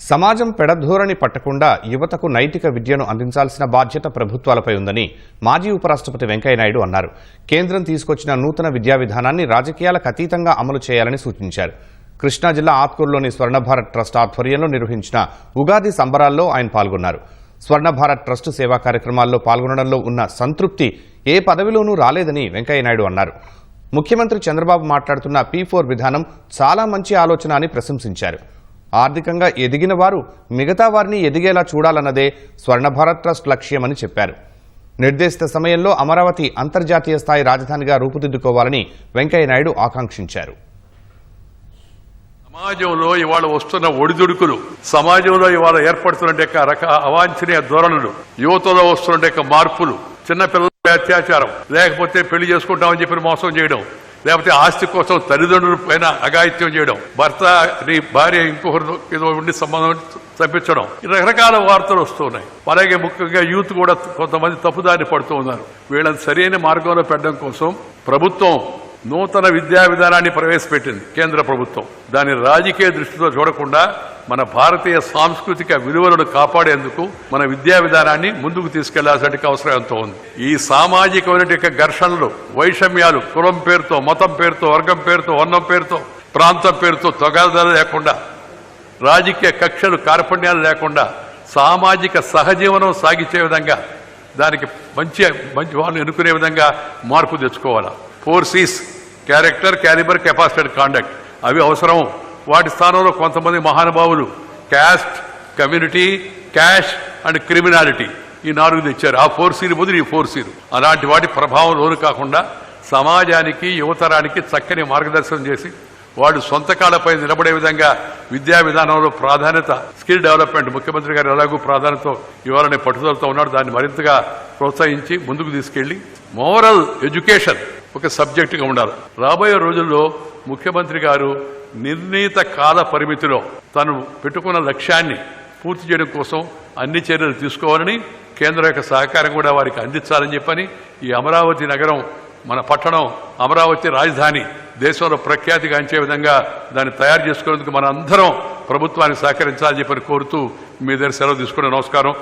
సమాజం పెడధోరణి పట్టకుండా యువతకు నైతిక విద్యను అందించాల్సిన బాధ్యత ప్రభుత్వాలపై ఉందని మాజీ ఉపరాష్ట్రపతి వెంకయ్యనాయుడు అన్నారు. కేంద్రం తీసుకొచ్చిన నూతన విద్యా విధానాన్ని రాజకీయాలకు అతీతంగా అమలు చేయాలని సూచించారు. కృష్ణా జిల్లా ఆత్కూరులోని స్వర్ణభారత్ ట్రస్ట్ ఆధ్వర్యంలో నిర్వహించిన ఉగాది సంబరాల్లో ఆయన పాల్గొన్నారు. స్వర్ణభారత్ ట్రస్ట్ సేవా కార్యక్రమాల్లో పాల్గొనడంలో ఉన్న సంతృప్తి ఏ పదవిలోనూ రాలేదని వెంకయ్యనాయుడు అన్నారు. ముఖ్యమంత్రి చంద్రబాబు మాట్లాడుతున్న పీ ఫోర్ విధానం చాలా మంచి ఆలోచన అని ప్రశంసించారు. ఆర్థికంగా ఎదిగిన వారు మిగతా వారిని ఎదిగేలా చూడాలన్నదే స్వర్ణభారత్ ట్రస్ట్ లక్ష్యమని చెప్పారు. నిర్దేశిత సమయంలో అమరావతి అంతర్జాతీయ స్థాయి రాజధానిగా రూపుదిద్దుకోవాలని వెంకయ్యనాయుడు ఆకాంక్షించారు. సమాజంలో ఇవాళ వస్తున్న ఒడిదుడుకులు సమాజంలో ఇవాళ ఏర్పడుతున్న యొక్క రక అవాంఛనీయ ధోరణులు యువతలో వస్తున్న యొక్క మార్పులు చిన్నపిల్లల అత్యాచారం లేకపోతే పెళ్ళి చేసుకుంటామని చెప్పి మోసం చేయడం లేకపోతే ఆస్తి కోసం తల్లిదండ్రుల పైన అఘాయిత్యం చేయడం భర్త నీ భార్య ఇంకొకరు ఏదో ఉండి సంబంధం తప్పించడం రకరకాల వార్తలు వస్తున్నాయి. అలాగే ముఖ్యంగా యూత్ కూడా కొంతమంది తప్పుదారి పడుతూ ఉన్నారు. వీళ్ళని సరైన మార్గంలో పెట్టడం కోసం ప్రభుత్వం నూతన విద్యా విధానాన్ని ప్రవేశపెట్టింది కేంద్ర ప్రభుత్వం. దాని రాజకీయ దృష్టితో చూడకుండా మన భారతీయ సాంస్కృతిక విలువలను కాపాడేందుకు మన విద్యా విధానాన్ని ముందుకు తీసుకెళ్ళాల్సిన అవసరం ఎంతో ఉంది. ఈ సామాజికమైన ఘర్షణలు వైషమ్యాలు కులం పేరుతో మతం పేరుతో వర్గం పేరుతో వర్ణం పేరుతో ప్రాంతం పేరుతో తగాదాలు లేకుండా రాజకీయ కక్షలు కార్పణ్యాలు లేకుండా సామాజిక సహజీవనం సాగించే విధంగా దానికి మంచి మంచి వాళ్ళు ఎన్నుకునే విధంగా మార్పు తెచ్చుకోవాలా. Four Cs character calibre capacity conduct అవి అవసరం వాటి స్థానంలో కొంతమంది మహానుభావులు. Caste community cash and criminality ఈ నాలుగు తెచ్చారు. ఆ ఫోర్ సీలు బదులు ఈ ఫోర్ సీలు. అలాంటి వాటి ప్రభావం లోను కాకుండా సమాజానికి యువతరానికి చక్కని మార్గదర్శనం చేసి వాళ్ళు సొంత కాళ్ళపై నిలబడే విధంగా విద్యా విధానంలో ప్రాధాన్యత స్కిల్ డెవలప్మెంట్ ముఖ్యమంత్రి గారు ఎలాగూ ప్రాధాన్యత ఇవ్వాలనే పట్టుదలతో ఉన్నాడు. దాన్ని మరింతగా ప్రోత్సహించి ముందుకు తీసుకెళ్ళి మోరల్ ఎడ్యుకేషన్ ఒక సబ్జెక్టుగా ఉండాలి. రాబోయే రోజుల్లో ముఖ్యమంత్రి గారు నిర్ణీత కాల పరిమితిలో తను పెట్టుకున్న లక్ష్యాన్ని పూర్తి చేయడం కోసం అన్ని చర్యలు తీసుకోవాలని కేంద్ర యొక్క సహకారం కూడా వారికి అందించాలని చెప్పని ఈ అమరావతి నగరం మన పట్టణం అమరావతి రాజధాని దేశంలో ప్రఖ్యాతిగాంచే విధంగా దాన్ని తయారు చేసుకునేందుకు మన అందరం ప్రభుత్వానికి సహకరించాలని చెప్పని కోరుతూ మీ దగ్గర సెలవు తీసుకునే నమస్కారం.